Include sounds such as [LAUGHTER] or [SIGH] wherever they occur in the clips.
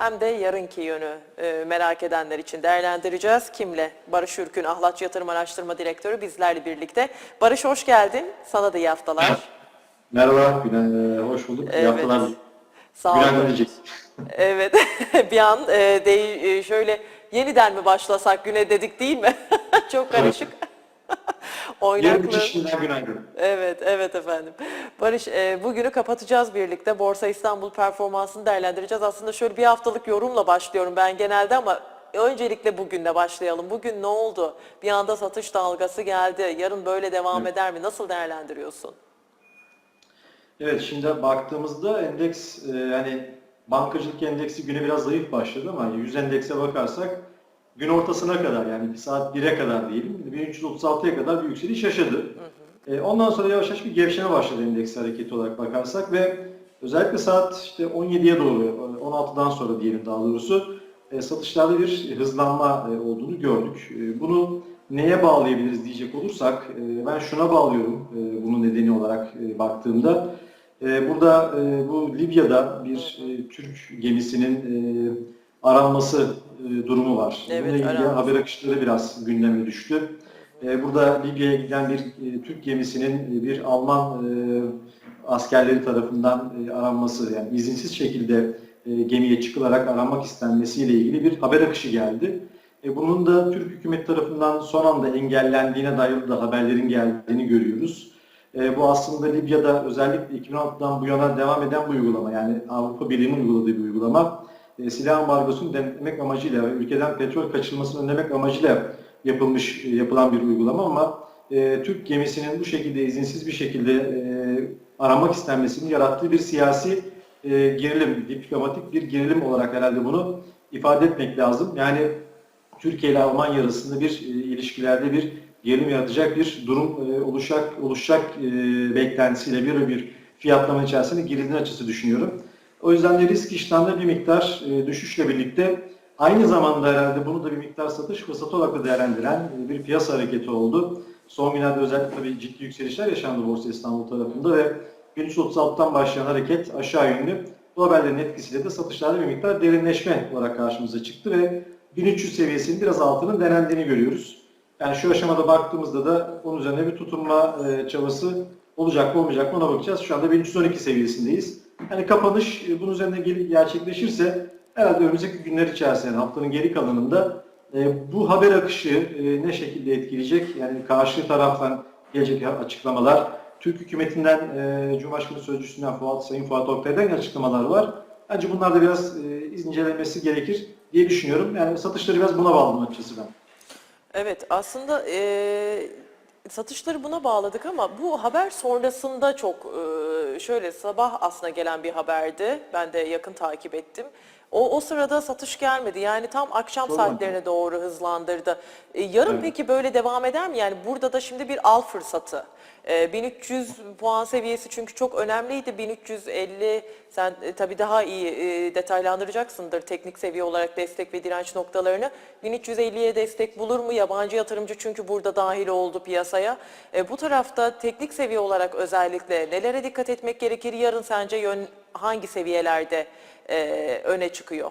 hem de yarınki yönü e, merak edenler için değerlendireceğiz. Kimle? Barış Ürkün, Ahlatçı Yatırım Araştırma Direktörü bizlerle birlikte. Barış hoş geldin. Sana da iyi haftalar. Merhaba, günaydın, e, hoş bulduk. İyi Evet. haftalar. Sağ olun. [LAUGHS] Evet, [LAUGHS] bir an e, değil, e, şöyle yeniden mi başlasak güne dedik değil mi? [LAUGHS] Çok karışık. Yarın Oynaklı. için şimdiden günaydın. Evet, evet efendim. Barış, e, bugünü kapatacağız birlikte. Borsa İstanbul performansını değerlendireceğiz. Aslında şöyle bir haftalık yorumla başlıyorum ben genelde ama öncelikle bugünle başlayalım. Bugün ne oldu? Bir anda satış dalgası geldi. Yarın böyle devam eder mi? Nasıl değerlendiriyorsun? Evet, şimdi baktığımızda endeks, e, yani bankacılık endeksi güne biraz zayıf başladı ama 100 endekse bakarsak gün ortasına kadar yani bir saat 1'e kadar diyelim 1336'ya kadar bir yükseliş yaşadı. E, ondan sonra yavaş yavaş bir gevşeme başladı endeks hareketi olarak bakarsak ve özellikle saat işte 17'ye doğru, e, 16'dan sonra diyelim daha doğrusu e, satışlarda bir hızlanma e, olduğunu gördük. E, bunu neye bağlayabiliriz diyecek olursak e, ben şuna bağlıyorum e, bunun nedeni olarak e, baktığımda. E, burada e, bu Libya'da bir e, Türk gemisinin e, aranması e, durumu var. Evet, Bununla ilgili haber akışları biraz gündeme düştü. E, burada Libya'ya giden bir e, Türk gemisinin e, bir Alman e, askerleri tarafından e, aranması yani izinsiz şekilde e, gemiye çıkılarak aranmak istenmesiyle ilgili bir haber akışı geldi. E, bunun da Türk hükümet tarafından son anda engellendiğine dair de haberlerin geldiğini görüyoruz. E, bu aslında Libya'da özellikle 2016'dan bu yana devam eden bir uygulama yani Avrupa Birliği'nin uyguladığı bir uygulama. E, silah ambargosunu denetlemek amacıyla ülkeden petrol kaçırılmasını önlemek amacıyla yapılmış e, yapılan bir uygulama ama e, Türk gemisinin bu şekilde izinsiz bir şekilde e, aramak istenmesinin yarattığı bir siyasi e, gerilim, diplomatik bir gerilim olarak herhalde bunu ifade etmek lazım. Yani Türkiye ile Almanya arasında bir e, ilişkilerde bir gerilim yaratacak bir durum e, oluşacak oluşacak e, beklentisiyle bir bir fiyatlama içerisine girildiğini açısı düşünüyorum. O yüzden de risk işlemde bir miktar e, düşüşle birlikte aynı zamanda herhalde bunu da bir miktar satış fırsatı olarak da değerlendiren e, bir piyasa hareketi oldu. Son günlerde özellikle tabii ciddi yükselişler yaşandı Borsa İstanbul tarafında ve 1336'dan başlayan hareket aşağı yönlü bu haberlerin etkisiyle de satışlarda bir miktar derinleşme olarak karşımıza çıktı ve 1300 seviyesinin biraz altının denendiğini görüyoruz. Yani şu aşamada baktığımızda da onun üzerine bir tutunma e, çabası olacak mı olmayacak mı ona bakacağız. Şu anda 1312 seviyesindeyiz. Yani kapanış e, bunun üzerine gerçekleşirse herhalde önümüzdeki günler içerisinde haftanın geri kalanında e, bu haber akışı e, ne şekilde etkileyecek? Yani karşı taraftan gelecek açıklamalar, Türk hükümetinden, Cumhurbaşkanı Sözcüsü'nden Fuat, Sayın Fuat Oktay'dan açıklamalar var. Bence bunlar da biraz incelenmesi gerekir diye düşünüyorum. Yani satışları biraz buna bağladım açıkçası ben. Evet aslında e, satışları buna bağladık ama bu haber sonrasında çok şöyle sabah aslında gelen bir haberdi. Ben de yakın takip ettim. O, o sırada satış gelmedi. Yani tam akşam Sorma. saatlerine doğru hızlandırdı. E, yarın Evet. peki böyle devam eder mi? Yani burada da şimdi bir al fırsatı. E, 1300 puan seviyesi çünkü çok önemliydi. 1350 sen e, tabii daha iyi e, detaylandıracaksındır teknik seviye olarak destek ve direnç noktalarını. 1350'ye destek bulur mu? Yabancı yatırımcı çünkü burada dahil oldu piyasaya. E, bu tarafta teknik seviye olarak özellikle nelere dikkat etmek gerekir? Yarın sence yön hangi seviyelerde e, öne çıkıyor?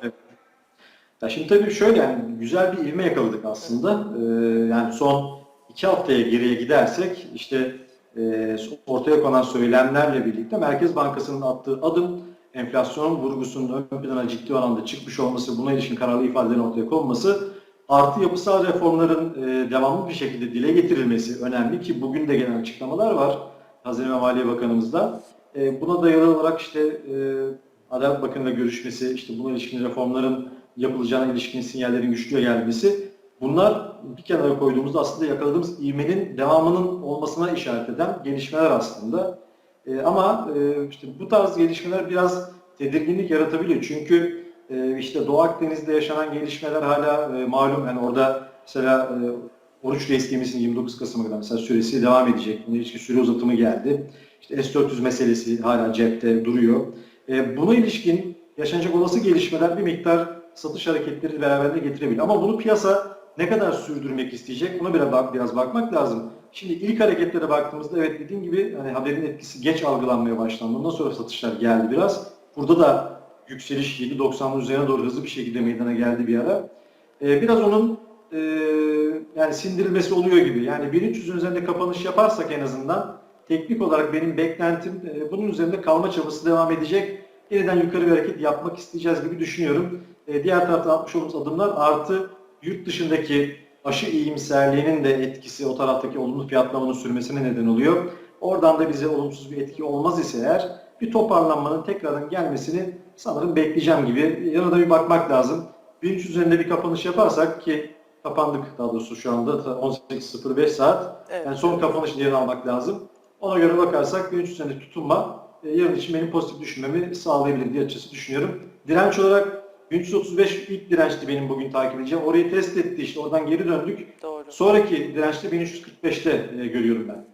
Ya şimdi tabii şöyle yani güzel bir ivme yakaladık aslında. Ee, yani son iki haftaya geriye gidersek işte e, ortaya konan söylemlerle birlikte Merkez Bankası'nın attığı adım enflasyonun vurgusunun ön plana ciddi oranda çıkmış olması, buna ilişkin kararlı ifadelerin ortaya konması artı yapısal reformların e, devamlı bir şekilde dile getirilmesi önemli ki bugün de gelen açıklamalar var Hazine ve Maliye Bakanımızdan. E, buna dayalı olarak işte e, Adalet Bakanı'yla görüşmesi, işte buna ilişkin reformların yapılacağına ilişkin sinyallerin güçlüye gelmesi bunlar bir kenara koyduğumuzda aslında yakaladığımız ivmenin devamının olmasına işaret eden gelişmeler aslında. E, ama e, işte bu tarz gelişmeler biraz tedirginlik yaratabiliyor. Çünkü e, işte Doğu Akdeniz'de yaşanan gelişmeler hala e, malum. Yani orada mesela e, Oruç Reis gemisinin 29 Kasım'a kadar mesela süresi devam edecek. Buna ilişkin süre uzatımı geldi. İşte S-400 meselesi hala cepte duruyor. E, buna ilişkin yaşanacak olası gelişmeler bir miktar satış hareketleri beraberinde getirebilir. Ama bunu piyasa ne kadar sürdürmek isteyecek buna biraz, bak- biraz bakmak lazım. Şimdi ilk hareketlere baktığımızda evet dediğim gibi hani haberin etkisi geç algılanmaya başlandı. Ondan sonra satışlar geldi biraz. Burada da yükseliş 7.90'ın üzerine doğru hızlı bir şekilde meydana geldi bir ara. E, biraz onun e, yani sindirilmesi oluyor gibi. Yani 1300'ün üzerinde kapanış yaparsak en azından teknik olarak benim beklentim e, bunun üzerinde kalma çabası devam edecek. Yeniden yukarı bir hareket yapmak isteyeceğiz gibi düşünüyorum. E, diğer tarafta atmış olduğumuz adımlar artı yurt dışındaki aşı iyimserliğinin de etkisi o taraftaki olumlu fiyatlamanın sürmesine neden oluyor. Oradan da bize olumsuz bir etki olmaz ise eğer bir toparlanmanın tekrardan gelmesini sanırım bekleyeceğim gibi. Yanına da bir bakmak lazım. 1300 üzerinde bir kapanış yaparsak ki kapandık daha doğrusu şu anda 18.05 saat. Evet. Yani son kapanış diye almak lazım. Ona göre bakarsak 1300 üzerinde tutunma e, yarın için benim pozitif düşünmemi sağlayabilir diye açıkçası düşünüyorum. Direnç olarak 1335 ilk dirençti benim bugün takip edeceğim. Orayı test etti işte oradan geri döndük. Doğru. Sonraki dirençte 1345'te e, görüyorum ben.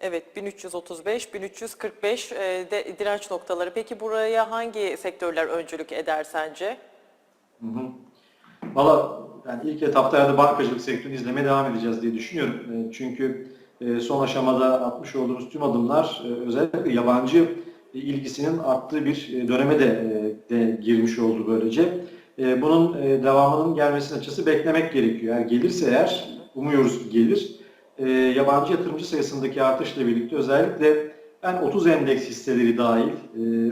Evet 1335, 1345 e, de direnç noktaları. Peki buraya hangi sektörler öncülük eder sence? Hı hı. Valla yani ilk etapta herhalde bankacılık sektörünü izlemeye devam edeceğiz diye düşünüyorum. E, Çünkü son aşamada atmış olduğumuz tüm adımlar e, özellikle yabancı ilgisinin arttığı bir e, döneme de, e, de girmiş oldu böylece. Bunun devamının gelmesinin açısı beklemek gerekiyor. Eğer gelirse eğer, umuyoruz gelir, yabancı yatırımcı sayısındaki artışla birlikte özellikle ben 30 endeks hisseleri dahil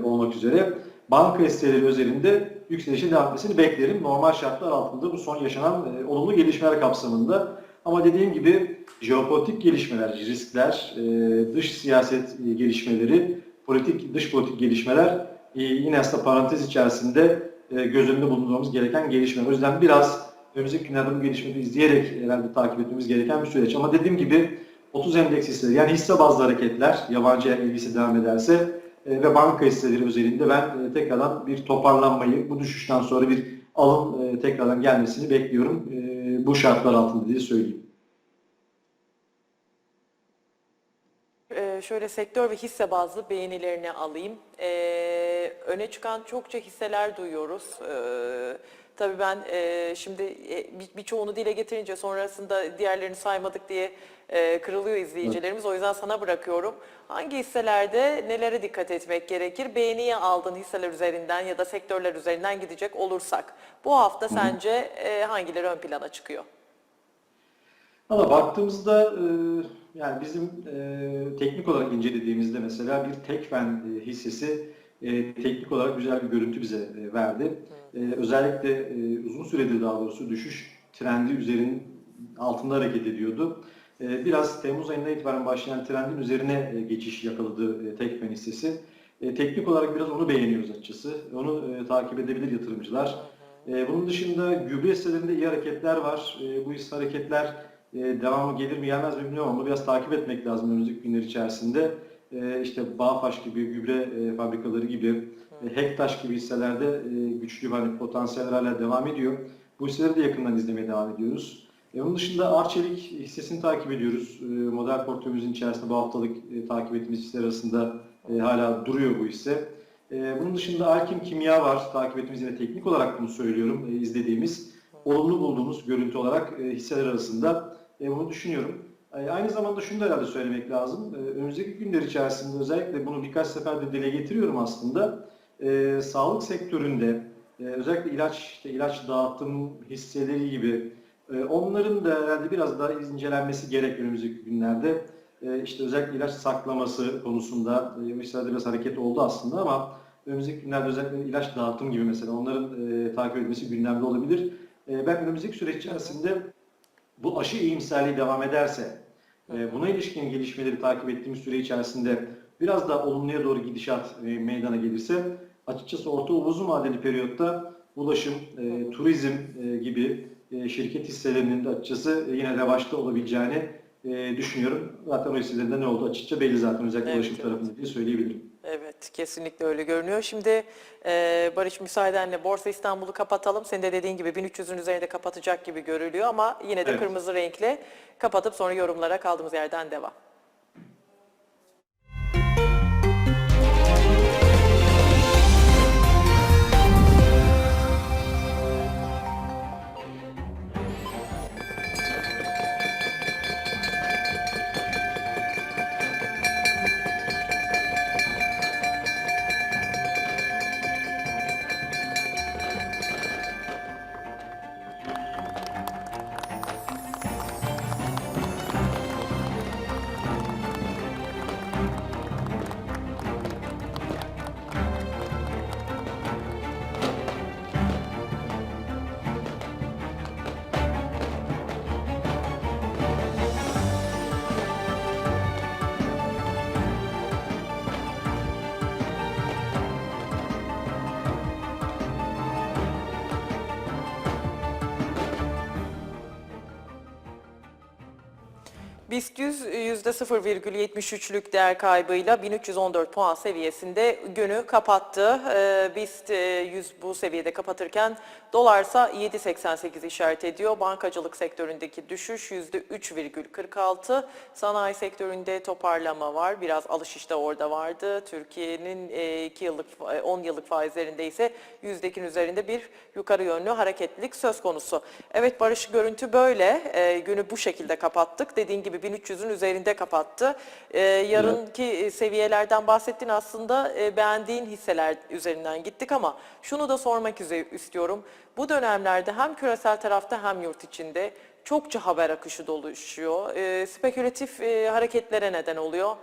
olmak üzere banka hisseleri özelinde yükselişe devam etmesini beklerim. Normal şartlar altında bu son yaşanan olumlu gelişmeler kapsamında. Ama dediğim gibi jeopolitik gelişmeler, riskler, e, dış siyaset e, gelişmeleri, politik dış politik gelişmeler e, yine aslında parantez içerisinde göz önünde bulundurmamız gereken gelişmeler. O yüzden biraz önümüzdeki günlerde bu gelişmeleri izleyerek herhalde takip etmemiz gereken bir süreç. Ama dediğim gibi 30 endeks hisseleri yani hisse bazlı hareketler yabancı ilgisi devam ederse ve banka hisseleri özelinde ben tekrardan bir toparlanmayı bu düşüşten sonra bir alım tekrardan gelmesini bekliyorum. Bu şartlar altında diye söyleyeyim. Ee, şöyle sektör ve hisse bazlı beğenilerini alayım. Ee, öne çıkan çokça hisseler duyuyoruz. Ee, tabii ben e, şimdi e, bir- birçoğunu dile getirince sonrasında diğerlerini saymadık diye e, kırılıyor izleyicilerimiz. O yüzden sana bırakıyorum. Hangi hisselerde nelere dikkat etmek gerekir? Beğeniye aldığın hisseler üzerinden ya da sektörler üzerinden gidecek olursak. Bu hafta sence e, hangileri ön plana çıkıyor? Ama baktığımızda e, yani bizim e, teknik olarak incelediğimizde mesela bir Tekfen e, hissesi e, teknik olarak güzel bir görüntü bize e, verdi. E, özellikle e, uzun süredir daha doğrusu düşüş trendi üzerinin altında hareket ediyordu. E, biraz Temmuz ayından itibaren başlayan trendin üzerine e, geçiş yakaladı e, Tekfen hissesi. E, teknik olarak biraz onu beğeniyoruz açıkçası. Onu takip edebilir yatırımcılar. Bunun dışında gübre hisselerinde iyi hareketler var. Bu hisse hareketler devamı gelir mi gelmez mi bilmiyorum ama biraz takip etmek lazım önümüzdeki günler içerisinde. İşte Bağfaş gibi, gübre fabrikaları gibi, Hektaş gibi hisselerde güçlü hani potansiyeller hala devam ediyor. Bu hisseleri de yakından izlemeye devam ediyoruz. E, onun dışında Arçelik hissesini takip ediyoruz. E, model portföyümüzün içerisinde bu haftalık e, takip ettiğimiz hisseler arasında e, hala duruyor bu hisse. E, bunun dışında Alkim Kimya var. Takip ettiğimiz yine teknik olarak bunu söylüyorum. E, izlediğimiz, olumlu bulduğumuz görüntü olarak e, hisseler arasında e, bunu düşünüyorum. E, aynı zamanda şunu da herhalde söylemek lazım. E, önümüzdeki günler içerisinde özellikle bunu birkaç sefer de dile getiriyorum aslında. E, sağlık sektöründe e, özellikle ilaç, işte ilaç dağıtım hisseleri gibi onların da herhalde biraz daha incelenmesi gerek önümüzdeki günlerde. E, işte özellikle ilaç saklaması konusunda e, hisselerde biraz hareket oldu aslında ama önümüzdeki günlerde özellikle ilaç dağıtım gibi mesela onların e, takip edilmesi gündemde olabilir. E, ben önümüzdeki süreç içerisinde bu aşı iyimserliği devam ederse, e, buna ilişkin gelişmeleri takip ettiğimiz süre içerisinde biraz daha olumluya doğru gidişat meydana gelirse, açıkçası orta uzun vadeli periyotta ulaşım, turizm gibi e, şirket hisselerinin de açıkçası yine revaçta olabileceğini e, düşünüyorum. Zaten o hisselerinde ne oldu açıkça belli zaten özellikle Evet, ulaşım evet. tarafında diye söyleyebilirim. Evet, kesinlikle öyle görünüyor. Şimdi e, Barış müsaadenle Borsa İstanbul'u kapatalım. Senin de dediğin gibi 1300'ün üzerinde kapatacak gibi görülüyor ama yine de Evet. kırmızı renkle kapatıp sonra yorumlara kaldığımız yerden devam. this BIST 100 %0,73'lük değer kaybıyla 1314 puan seviyesinde günü kapattı. Ee, BIST e, 100 bu seviyede kapatırken dolarsa 7.88 işaret ediyor. Bankacılık sektöründeki düşüş %3,46. Sanayi sektöründe toparlama var. Biraz alış işte orada vardı. Türkiye'nin 2 yıllık e, 10 yıllık faizlerinde ise %2'nin üzerinde bir yukarı yönlü hareketlilik söz konusu. Evet Barış görüntü böyle. Günü bu şekilde kapattık. Dediğin gibi 1300'ün üzerinde kapattı. Ee, yarınki e, seviyelerden bahsettin aslında e, beğendiğin hisseler üzerinden gittik ama şunu da sormak istiyorum. Bu dönemlerde hem küresel tarafta hem yurt içinde çokça haber akışı doluşuyor. Ee, spekülatif e, hareketlere neden oluyor.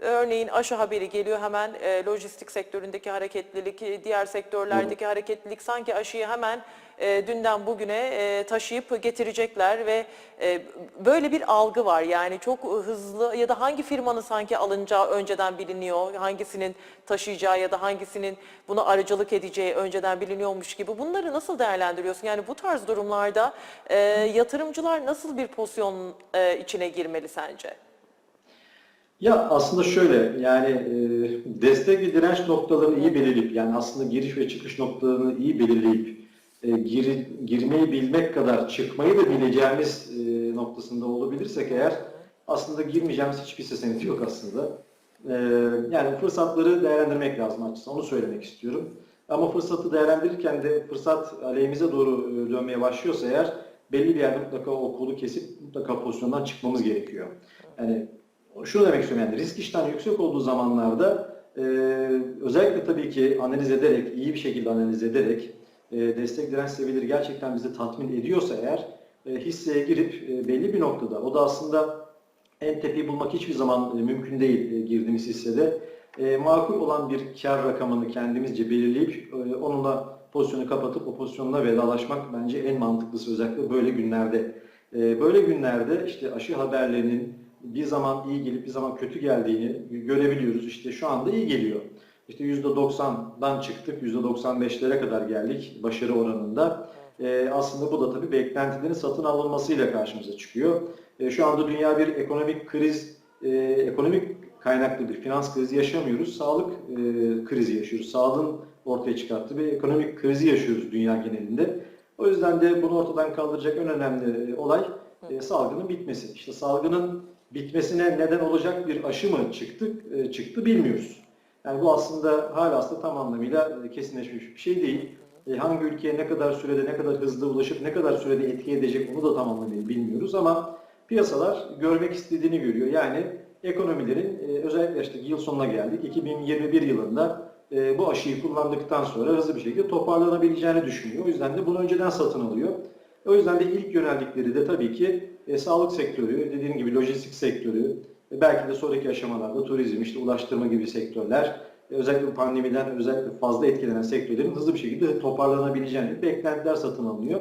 Örneğin aşı haberi geliyor hemen e, lojistik sektöründeki hareketlilik, e, diğer sektörlerdeki hareketlilik sanki aşıyı hemen e, dünden bugüne e, taşıyıp getirecekler ve e, böyle bir algı var. Yani çok hızlı ya da hangi firmanın sanki alınacağı önceden biliniyor, hangisinin taşıyacağı ya da hangisinin buna aracılık edeceği önceden biliniyormuş gibi. Bunları nasıl değerlendiriyorsun? Yani bu tarz durumlarda e, yatırımcılar nasıl bir pozisyon e, içine girmeli sence? Ya aslında şöyle yani e, destek ve direnç noktalarını iyi belirleyip yani aslında giriş ve çıkış noktalarını iyi belirleyip e, gir, girmeyi bilmek kadar çıkmayı da bileceğimiz e, noktasında olabilirsek eğer aslında girmeyeceğimiz hiçbir senedi yok aslında. E, yani fırsatları değerlendirmek lazım açıkçası onu söylemek istiyorum. Ama fırsatı değerlendirirken de fırsat aleyhimize doğru e, dönmeye başlıyorsa eğer belli bir yerde mutlaka o kolu kesip mutlaka pozisyondan çıkmamız gerekiyor. Yani şunu demek istiyorum yani risk iştahı yüksek olduğu zamanlarda e, özellikle tabii ki analiz ederek, iyi bir şekilde analiz ederek e, destek direnç seviyeleri gerçekten bizi tatmin ediyorsa eğer e, hisseye girip e, belli bir noktada o da aslında en tepeyi bulmak hiçbir zaman e, mümkün değil e, girdiğimiz hissede. E, makul olan bir kar rakamını kendimizce belirleyip e, onunla pozisyonu kapatıp o pozisyonla vedalaşmak bence en mantıklısı özellikle böyle günlerde. E, böyle günlerde işte aşı haberlerinin bir zaman iyi gelip bir zaman kötü geldiğini görebiliyoruz. İşte şu anda iyi geliyor. İşte %90'dan çıktık, %95'lere kadar geldik başarı oranında. Ee, aslında bu da tabii beklentilerin satın alınmasıyla karşımıza çıkıyor. Ee, şu anda dünya bir ekonomik kriz, e, ekonomik kaynaklı bir finans krizi yaşamıyoruz. Sağlık e, krizi yaşıyoruz. Sağlığın ortaya çıkarttığı bir ekonomik krizi yaşıyoruz dünya genelinde. O yüzden de bunu ortadan kaldıracak en önemli olay e, salgının bitmesi. İşte salgının bitmesine neden olacak bir aşı mı çıktı, e, çıktı bilmiyoruz. Yani bu aslında hala aslında tam anlamıyla e, kesinleşmiş bir şey değil. E, hangi ülkeye ne kadar sürede, ne kadar hızlı ulaşıp ne kadar sürede etki edecek onu da tam anlamıyla bilmiyoruz ama piyasalar görmek istediğini görüyor. Yani ekonomilerin e, özellikle işte yıl sonuna geldik. 2021 yılında e, bu aşıyı kullandıktan sonra hızlı bir şekilde toparlanabileceğini düşünüyor. O yüzden de bunu önceden satın alıyor. O yüzden de ilk yöneldikleri de tabii ki e, sağlık sektörü, dediğim gibi lojistik sektörü, e, belki de sonraki aşamalarda turizm, işte ulaştırma gibi sektörler, e, özellikle pandemiden özellikle fazla etkilenen sektörlerin hızlı bir şekilde toparlanabileceğini beklentiler satın alınıyor.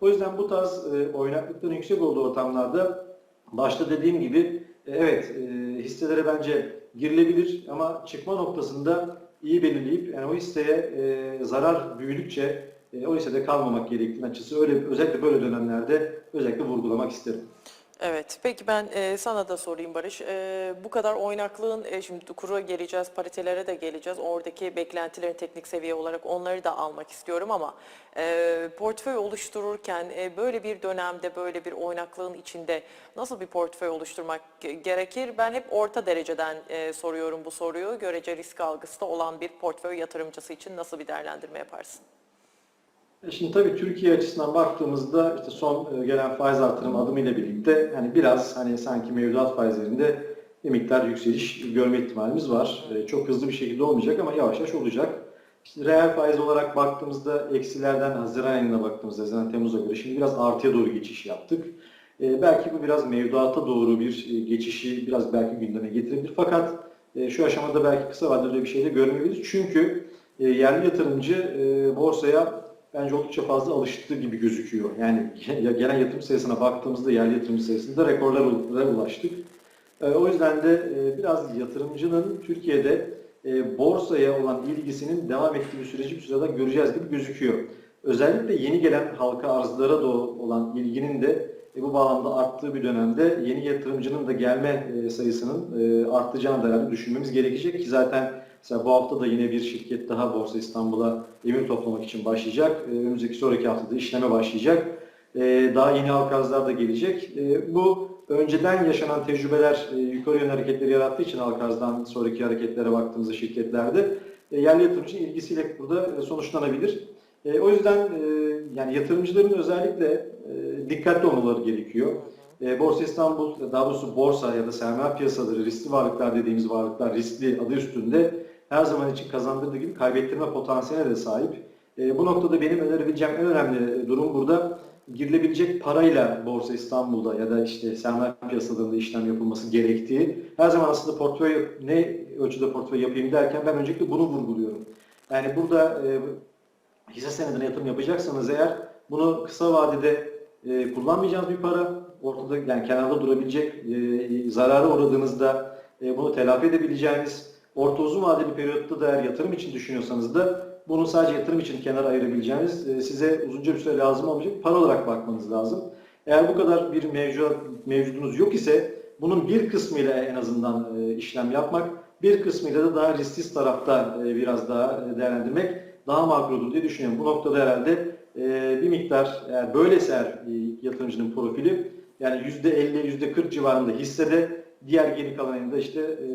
O yüzden bu tarz e, oynaklıkların yüksek olduğu ortamlarda başta dediğim gibi e, evet e, hisselere bence girilebilir ama çıkma noktasında iyi belirleyip yani o hisseye e, zarar büyüdükçe e, o hissede kalmamak gerektiğini açısı öyle özellikle böyle dönemlerde özellikle vurgulamak isterim. Evet, peki ben e, sana da sorayım Barış. E, bu kadar oynaklığın, e, şimdi kura geleceğiz, paritelere de geleceğiz. Oradaki beklentilerin teknik seviye olarak onları da almak istiyorum ama e, portföy oluştururken e, böyle bir dönemde, böyle bir oynaklığın içinde nasıl bir portföy oluşturmak ge- gerekir? Ben hep orta dereceden e, soruyorum bu soruyu. Görece risk algısı da olan bir portföy yatırımcısı için nasıl bir değerlendirme yaparsın? E Şimdi tabii Türkiye açısından baktığımızda işte son e, gelen faiz artırım adımıyla birlikte hani biraz hani sanki mevduat faizlerinde bir miktar yükseliş görme ihtimalimiz var. E, Çok hızlı bir şekilde olmayacak ama yavaş yavaş olacak. İşte reel faiz olarak baktığımızda eksilerden Haziran ayına baktığımızda Haziran Temmuz'a göre şimdi biraz artıya doğru geçiş yaptık. Belki bu biraz mevduata doğru bir geçişi biraz belki gündeme getirebilir. Fakat şu aşamada belki kısa vadede bir şey de görmeyebiliriz. Çünkü yerli yatırımcı borsaya bence oldukça fazla alıştığı gibi gözüküyor. Yani gelen yatırım sayısına baktığımızda yerli yatırım sayısında rekorlara ulaştık. E, O yüzden de e, biraz yatırımcının Türkiye'de e, borsaya olan ilgisinin devam ettiği süreci bir sürede göreceğiz gibi gözüküyor. Özellikle yeni gelen halka arzlara da olan ilginin de e, bu bağlamda arttığı bir dönemde yeni yatırımcının da gelme sayısının artacağını da düşünmemiz gerekecek ki zaten mesela bu hafta da yine bir şirket daha Borsa İstanbul'a emir toplamak için başlayacak. E, önümüzdeki sonraki haftada işleme başlayacak. E, daha yeni halkazlar da gelecek. E, bu önceden yaşanan tecrübeler e, yukarı yönlü hareketleri yarattığı için halkazdan sonraki hareketlere baktığımızda şirketlerde e, yerli yatırımcının ilgisiyle burada e, sonuçlanabilir. O yüzden yani yatırımcıların özellikle dikkatli olmaları gerekiyor. Borsa İstanbul, daha doğrusu borsa ya da sermaye piyasaları, riskli varlıklar dediğimiz varlıklar riskli adı üstünde her zaman için kazandırdığı gibi kaybettirme potansiyeline de sahip. E, bu noktada benim önerebileceğim en önemli durum burada girilebilecek parayla Borsa İstanbul'da ya da işte sermaye piyasalarında işlem yapılması gerektiği. Her zaman aslında portföy ne ölçüde portföy yapayım derken ben öncelikle bunu vurguluyorum. Yani burada e, hisse senedine yatırım yapacaksanız eğer bunu kısa vadede e, kullanmayacağınız bir para, ortada yani kenarda durabilecek, e, zarara uğradığınızda e, bunu telafi edebileceğiniz, orta uzun vadeli periyotta da eğer yatırım için düşünüyorsanız da bunu sadece yatırım için kenara ayırabileceğiniz, e, size uzunca bir süre lazım olmayacak para olarak bakmanız lazım. Eğer bu kadar bir mevcut, mevcudunuz yok ise bunun bir kısmıyla en azından e, işlem yapmak, bir kısmıyla da daha risksiz tarafta e, biraz daha değerlendirmek daha makul olur diye düşünüyorum. Bu noktada herhalde bir miktar eğer böylese eğer yatırımcının profili yani %50, %40 civarında hissede diğer geri kalanında işte e,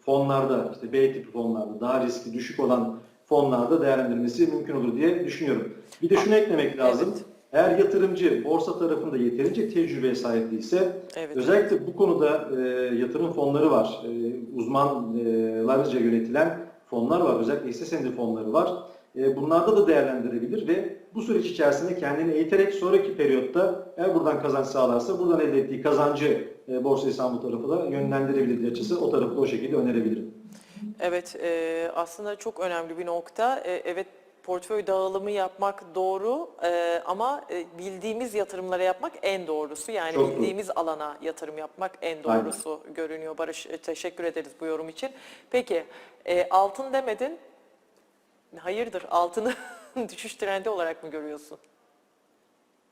fonlarda, işte B tipi fonlarda daha riski düşük olan fonlarda değerlendirmesi mümkün olur diye düşünüyorum. Bir de şunu eklemek lazım. Evet. Eğer yatırımcı borsa tarafında yeterince tecrübeye sahip değilse Evet. özellikle bu konuda e, yatırım fonları var. E, uzmanlarca yönetilen fonlar var. Özellikle hisse senedi fonları var. E, bunlarda da değerlendirebilir ve bu süreç içerisinde kendini eğiterek sonraki periyotta eğer buradan kazanç sağlarsa buradan elde ettiği kazancı e, Borsa İstanbul tarafı da yönlendirebilir diye açısı o tarafı da o şekilde önerebilirim. Evet, e, aslında çok önemli bir nokta. E, evet, portföy dağılımı yapmak doğru e, ama e, bildiğimiz yatırımlara yapmak en doğrusu. Yani Çok doğru. bildiğimiz alana yatırım yapmak en Aynen. doğrusu görünüyor. Barış, e, teşekkür ederiz bu yorum için. Peki, e, altın demedin. Hayırdır, altını [LAUGHS] düşüş trendi olarak mı görüyorsun?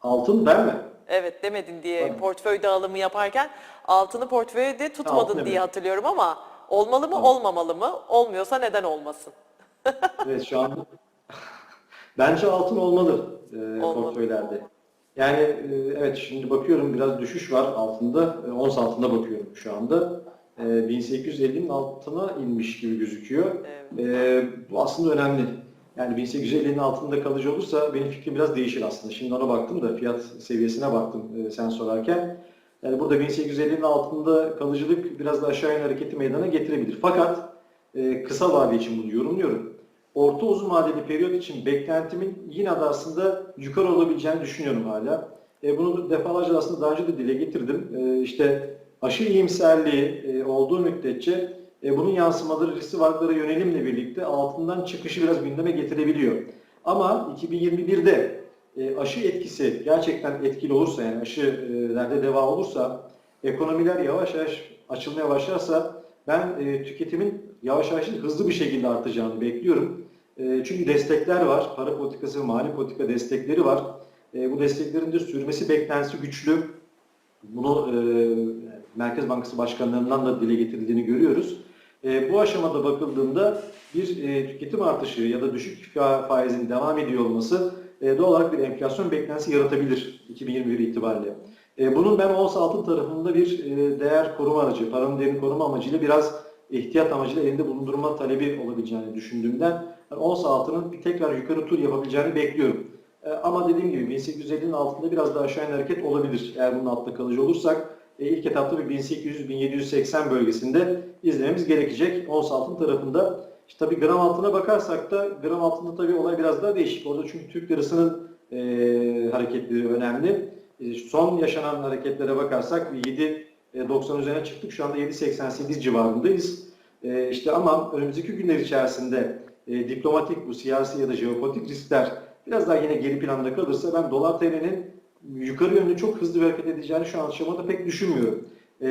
Altın ben mi? Evet demedin diye Aynen. portföy dağılımı yaparken altını portföyde tutmadın Altın diye demedim. hatırlıyorum ama olmalı mı Tamam. olmamalı mı? Olmuyorsa neden olmasın? [LAUGHS] Evet şu an bence altın olmalı e, Olmalı. portföylerde. Yani e, evet şimdi bakıyorum biraz düşüş var altında. E, ons altında bakıyorum şu anda. E, 1850'nin altına inmiş gibi gözüküyor. Evet. E, bu aslında önemli. Yani 1850'nin altında kalıcı olursa benim fikrim biraz değişir aslında. Şimdi ona baktım da fiyat seviyesine baktım e, sen sorarken. Yani burada 1850'nin altında kalıcılık biraz da aşağı yönlü hareketi meydana getirebilir. Fakat e, kısa vade için bunu yorumluyorum. Orta uzun vadeli periyot için beklentimin yine de aslında yukarı olabileceğini düşünüyorum hala. E, bunu defalarca aslında daha önce de dile getirdim. E, işte aşırı iyimserliği e, olduğu müddetçe e, bunun yansımaları riskli varlıklara yönelimle birlikte altından çıkışı biraz gündeme getirebiliyor. Ama 2021'de e, aşı etkisi gerçekten etkili olursa yani aşılerde deva olursa ekonomiler yavaş yavaş açılmaya başlarsa ben tüketimin yavaş yavaş hızlı bir şekilde artacağını bekliyorum. Çünkü destekler var. Para politikası ve mali politika destekleri var. Bu desteklerin de sürmesi beklentisi güçlü. Bunu e, Merkez Bankası başkanlarından da dile getirildiğini görüyoruz. E, bu aşamada bakıldığında bir e, tüketim artışı ya da düşük fa- faizin devam ediyor olması e, doğal olarak bir enflasyon beklentisi yaratabilir 2021 itibariyle. E, bunun ben ons altın tarafında bir e, değer koruma aracı, paranın değerini koruma amacıyla biraz ihtiyat amacıyla elinde bulundurma talebi olabileceğini düşündüğümden yani ons altının bir tekrar yukarı tur yapabileceğini bekliyorum. E, ama dediğim gibi 1850'nin altında biraz daha aşağı hareket olabilir eğer bunun altta kalıcı olursak. E, ilk etapta bir 1800-1780 bölgesinde izlememiz gerekecek ons altın tarafında. İşte tabii gram altına bakarsak da gram altında tabii olay biraz daha değişik. Orada çünkü Türk lirasının e, hareketleri önemli. E, son yaşanan hareketlere bakarsak 7.90 üzerine çıktık. Şu anda 7.88 civarındayız. E, işte ama önümüzdeki günler içerisinde e, diplomatik, bu siyasi ya da jeopolitik riskler biraz daha yine geri planda kalırsa ben dolar TL'nin yukarı yönlü çok hızlı bir hareket edeceğini şu an aşamada pek düşünmüyorum. E,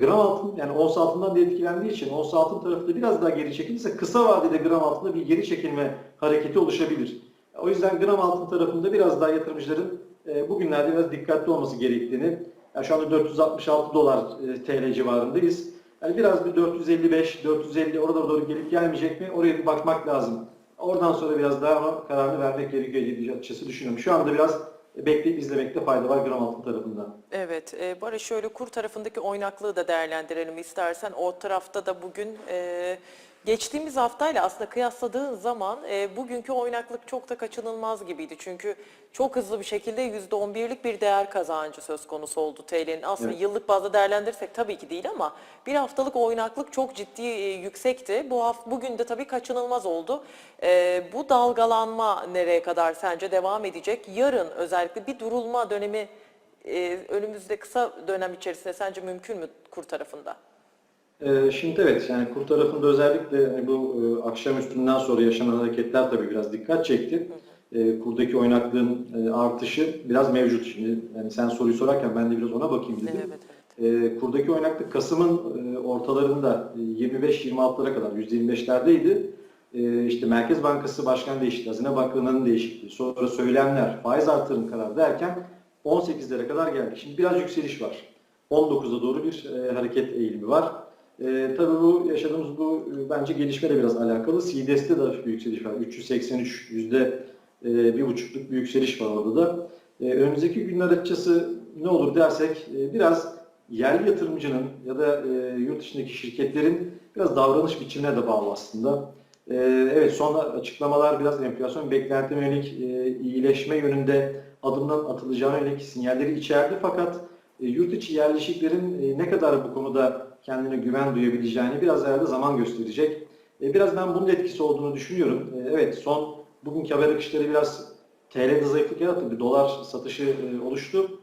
gram altın yani ons altından da etkilendiği için ons altın tarafı da biraz daha geri çekilirse kısa vadede gram altında bir geri çekilme hareketi oluşabilir. O yüzden gram altın tarafında biraz daha yatırımcıların e, bugünlerde biraz dikkatli olması gerektiğini, yani şu anda 466 dolar e, TL civarındayız. Yani biraz bir 455, 450 orada doğru gelip gelmeyecek mi? Oraya bir bakmak lazım. Oradan sonra biraz daha kararını vermek gerekiyor diye açıkçası düşünüyorum. Şu anda biraz bekleyip izlemekte fayda var gram altın tarafından. Evet, e, Barış şöyle kur tarafındaki oynaklığı da değerlendirelim istersen. O tarafta da bugün e, geçtiğimiz haftayla aslında kıyasladığın zaman e, bugünkü oynaklık çok da kaçınılmaz gibiydi. Çünkü çok hızlı bir şekilde %11'lik bir değer kazancı söz konusu oldu TL'nin. Aslında Evet. yıllık bazda değerlendirirsek tabii ki değil ama bir haftalık oynaklık çok ciddi e, yüksekti. Bu hafta bugün de tabii kaçınılmaz oldu. E, bu dalgalanma nereye kadar sence devam edecek? Yarın özellikle bir durulma dönemi e, önümüzde kısa dönem içerisinde sence mümkün mü kur tarafında? Ee, Şimdi evet yani kur tarafında özellikle hani bu e, akşam üstünden sonra yaşanan hareketler tabii biraz dikkat çekti. E, Kurdaki oynaklığın e, artışı biraz mevcut. Şimdi yani sen soruyu sorarken ben de biraz ona bakayım dedim. Evet, evet. E, Kurdaki oynaklık Kasım'ın e, ortalarında e, 25-26'lara kadar %25'lerdeydi. E, işte Merkez Bankası Başkan değişikliği, Hazine Bakanlığı'nın değişikliği, sonra söylemler, faiz artırım kararı derken 18'lere kadar geldik. Şimdi biraz yükseliş var. 19'a doğru bir hareket eğilimi var. E, tabii bu yaşadığımız bu e, bence gelişmeyle biraz alakalı. CDS'te de hafif bir yükseliş var. 383 yüzde e, bir buçukluk bir yükseliş var orada da. E, önümüzdeki günler açıkçası ne olur dersek e, biraz yerli yatırımcının ya da e, yurt dışındaki şirketlerin biraz davranış biçimine de bağlı aslında. E, evet son açıklamalar biraz enflasyon beklentine yönelik e, iyileşme yönünde adımdan atılacağına yönelik sinyalleri içerdi fakat e, yurt içi yerleşiklerin e, ne kadar bu konuda kendine güven duyabileceğini biraz herhalde zaman gösterecek. E, biraz ben bunun etkisi olduğunu düşünüyorum. E, evet son bugünkü haber akışları biraz TL'de zayıflık yarattı. Bir dolar satışı e, oluştu.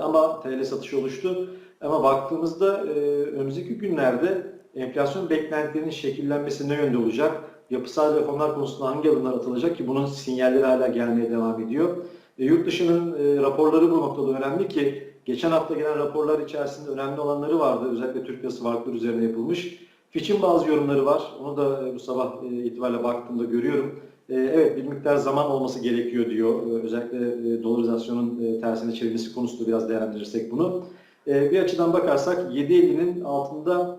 Ama TL satışı oluştu. Ama baktığımızda önümüzdeki günlerde enflasyon beklentilerinin şekillenmesi ne yönde olacak? Yapısal reformlar konusunda hangi adımlar atılacak ki bunun sinyalleri hala gelmeye devam ediyor. Yurt dışının raporları bu noktada önemli ki geçen hafta gelen raporlar içerisinde önemli olanları vardı. Özellikle Türk lirası varlıkları üzerine yapılmış. Fitch'in bazı yorumları var. Onu da e, bu sabah e, itibariyle baktığımda görüyorum. E, Evet bir miktar zaman olması gerekiyor diyor. Özellikle dolarizasyonun tersine çevirmesi konusunda biraz değerlendirirsek bunu. Bir açıdan bakarsak 7.50'nin altında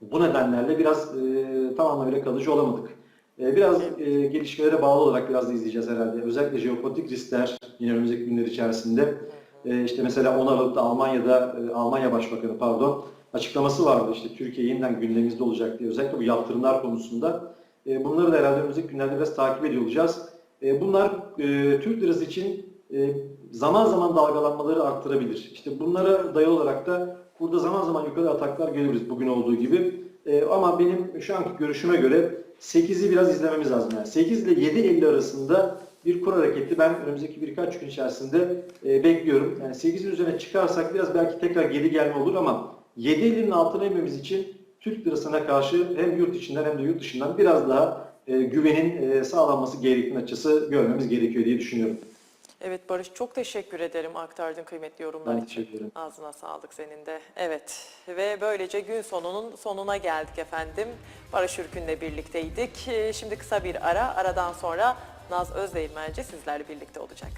bu nedenlerle biraz tam anlamıyla kalıcı olamadık. Biraz gelişmelere bağlı olarak biraz da izleyeceğiz herhalde. Özellikle jeopolitik riskler yine önümüzdeki günler içerisinde. E, işte mesela 10 Aralık'ta Almanya'da e, Almanya Başbakanı pardon açıklaması vardı işte Türkiye yeniden gündemimizde olacak diye özellikle bu yaptırımlar konusunda. E, bunları da herhalde önümüzdeki günlerde biraz takip ediyor olacağız. E, bunlar Türk lirası için zaman zaman dalgalanmaları arttırabilir. İşte bunlara dayalı olarak da burada zaman zaman yukarı ataklar gelebiliriz bugün olduğu gibi. Ama benim şu anki görüşüme göre 8'i biraz izlememiz lazım. Yani 8 ile 7.50 arasında bir kur hareketi ben önümüzdeki birkaç gün içerisinde e, bekliyorum. Yani 8'in üzerine çıkarsak biraz belki tekrar geri gelme olur ama 7.50'nin altına inmemiz için Türk lirasına karşı hem yurt içinden hem de yurt dışından biraz daha e, güvenin e, sağlanması gerektiğini açısı görmemiz gerekiyor diye düşünüyorum. Evet Barış çok teşekkür ederim aktardığın kıymetli yorumlar Ben için. teşekkür ederim. Ağzına sağlık senin de. Evet ve böylece gün sonunun sonuna geldik efendim. Barış Ürkün'le birlikteydik. Ee, Şimdi kısa bir ara. Aradan sonra Naz Özdeğilmenci sizlerle birlikte olacak.